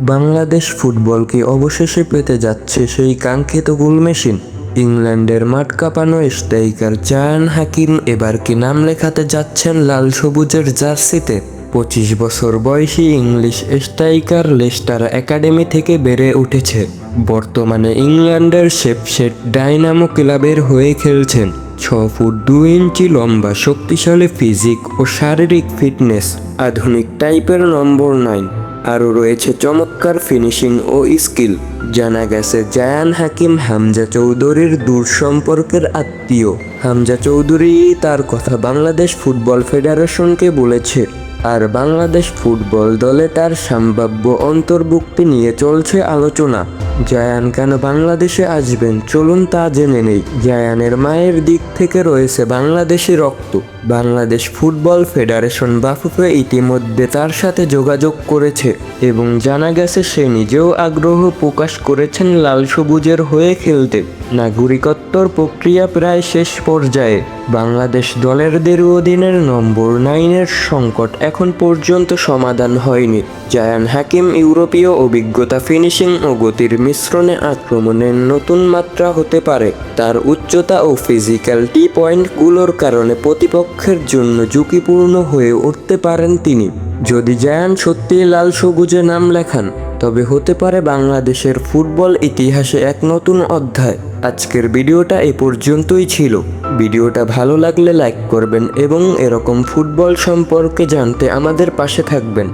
বাংলাদেশ ফুটবলকে অবশেষে পেতে যাচ্ছে সেই কাঙ্ক্ষিত গোল মেশিন। ইংল্যান্ডের মাঠ কাঁপানো স্ট্রাইকার জায়ান হাকিম এবার কি নাম লেখাতে যাচ্ছেন লাল সবুজের জার্সিতে? পঁচিশ বছর বয়সী ইংলিশ স্ট্রাইকার লেস্টার একাডেমি থেকে বেড়ে উঠেছে। বর্তমানে ইংল্যান্ডের শেপশেট ডাইনামো ক্লাবের হয়ে খেলছেন। ছ ফুট দু ইঞ্চি লম্বা, শক্তিশালী ফিজিক ও শারীরিক ফিটনেস, আধুনিক টাইপের নম্বর নাইন। আরও রয়েছে চমৎকার ফিনিশিং ও স্কিল জানা গেছে জায়ান হাকিম হামজা চৌধুরীর দূর সম্পর্কের আত্মীয়। হামজা চৌধুরী তার কথা বাংলাদেশ ফুটবল ফেডারেশনকে বলেছে, আর বাংলাদেশ ফুটবল দলে তার সম্ভাব্য অন্তর্ভুক্তি নিয়ে চলছে আলোচনা। জায়ান, কেন বাংলাদেশে আসবেন? চলুন তা জেনে নেই। জায়ানের মায়ের দিক থেকে রয়েছে বাংলাদেশি রক্ত। বাংলাদেশ ফুটবল ফেডারেশন বাফুফে ইতিমধ্যে তার সাথে যোগাযোগ করেছে এবং জানা গেছে সে নিজেও আগ্রহ প্রকাশ করেছেন লাল সবুজের হয়ে খেলতে। নাগরিকত্বর প্রক্রিয়া প্রায় শেষ পর্যায়ে। বাংলাদেশ দলের দীর্ঘদিনের নম্বর নাইনের সংকট এখন পর্যন্ত সমাধান হয়নি। জায়ান হাকিম ইউরোপীয় অভিজ্ঞতা ফিনিশিং ও গতির মিশ্রণে আক্রমণের নতুন মাত্রা হতে পারে। তার উচ্চতা ও ফিজিক্যাল টি পয়েন্টগুলোর কারণে প্রতিপক্ষের জন্য ঝুঁকিপূর্ণ হয়ে উঠতে পারেন তিনি। যদি জায়ান সত্যিই লাল সবুজে নাম লেখান, তবে হতে পারে বাংলাদেশের ফুটবল ইতিহাসে এক নতুন অধ্যায়। আজকের ভিডিওটা এ পর্যন্তই ছিল। ভিডিওটা ভালো লাগলে লাইক করবেন এবং এরকম ফুটবল সম্পর্কে জানতে আমাদের পাশে থাকবেন।